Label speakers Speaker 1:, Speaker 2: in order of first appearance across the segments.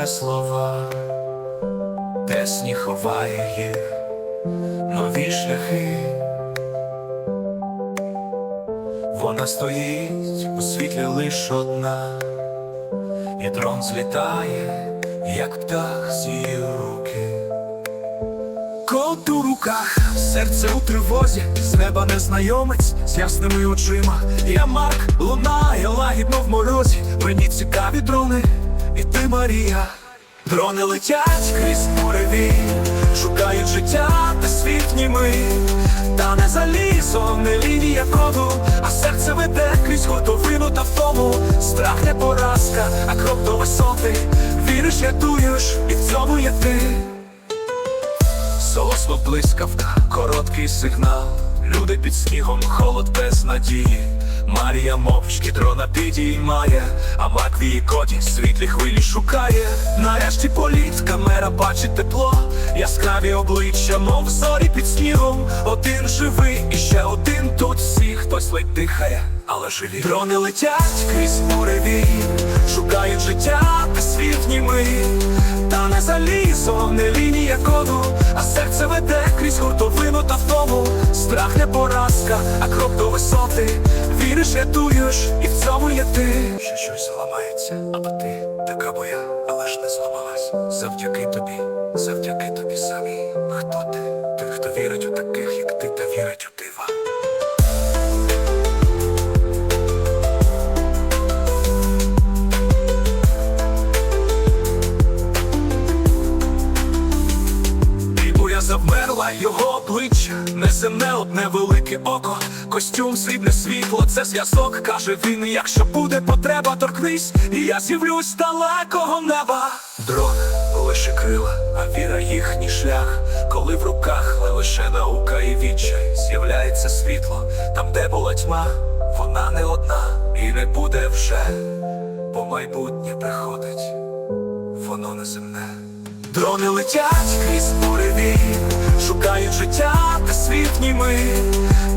Speaker 1: живе слова, де сніг ховає їх, нові шляхи. Вона стоїть у світлі лиш одна, і дрон злітає, як птах з її руки. Кот у руках, серце у тривозі, з неба незнайомець з ясними очима. Я Марк лунає лагідно в морозі. Мені цікаві дрони, і ти Марія. Дрони летять крізь буреві, шукають життя та світ німий. Та не залізо, не лінія коду, а серце веде крізь готовину та втому. Страх не поразка, а крок до висоти. Віриш, рятуєш, і в цьому є ти. Солосно блискавка, короткий сигнал. Люди під снігом, холод без надії. Марія мовчки дрона підіймає, а Мак в її коді світлі хвилі шукає. Нарешті політ, камера бачить тепло, яскраві обличчя, мов зорі під снігом. Один живий, і ще один тут всі, хтось ледь дихає, але живі. Дрони летять крізь буреві, шукають життя та світ німий. Та не залізо, не лінія коду, крізь гуртовину та втому. Страх не поразка, а крок до висоти. Віриш, рятуєш, і в цьому є ти. Що щось зламається, або ти така боя, але ж не зламалась. Завдяки тобі, завдяки тобі самі. Хто ти? Ти, хто вірить у таких, як ти, та вірить у дива. Завмерла його обличчя, неземне одне велике око, костюм срібне світло, це зв'язок, каже він, якщо буде потреба, торкнись, і я з'явлюсь далекого неба. Дрон лише крила, а віра їхній шлях, коли в руках лише наука і відчай, з'являється світло, там, де була тьма, вона не одна. І не буде вже, бо майбутнє приходить. Воно неземне. Дрони летять крізь буреві, шукають життя світ німий.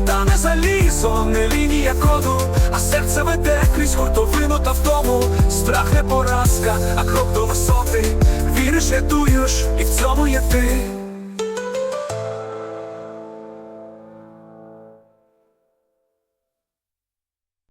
Speaker 1: Та не залізо, не лінія коду, а серце веде крізь гуртовину та втому. Страх не поразка, а крок до висоти. Віриш, рятуєш, і в цьому є ти.